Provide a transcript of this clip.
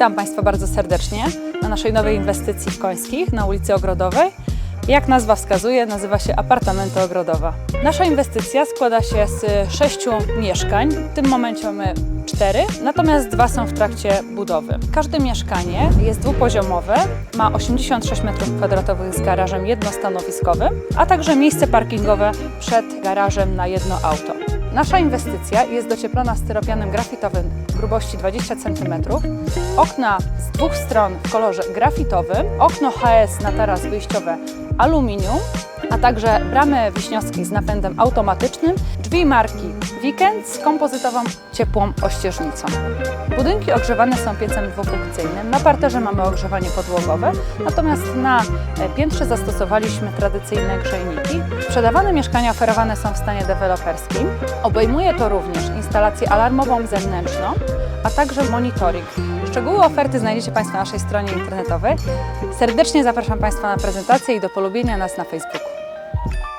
Witam Państwa bardzo serdecznie na naszej nowej inwestycji w Końskich na ulicy Ogrodowej. Jak nazwa wskazuje, nazywa się Apartamenty Ogrodowa. Nasza inwestycja składa się z sześciu mieszkań. W tym momencie mamy cztery, natomiast dwa są w trakcie budowy. Każde mieszkanie jest dwupoziomowe, ma 86 m2 z garażem jednostanowiskowym, a także miejsce parkingowe przed garażem na jedno auto. Nasza inwestycja jest docieplona styropianem grafitowym grubości 20 cm, okna z dwóch stron w kolorze grafitowym, okno HS na taras wyjściowe aluminium, a także bramy wiśniowskiej z napędem automatycznym, drzwi marki Weekend z kompozytową ciepłą ościeżnicą. Budynki ogrzewane są piecem dwufunkcyjnym. Na parterze mamy ogrzewanie podłogowe, natomiast na e, piętrze zastosowaliśmy tradycyjne grzejniki. Sprzedawane mieszkania oferowane są w stanie deweloperskim. Obejmuje to również instalację alarmową zewnętrzną, a także monitoring. Szczegóły oferty znajdziecie Państwo na naszej stronie internetowej. Serdecznie zapraszam Państwa na prezentację i do polubienia nas na Facebooku. Thank you.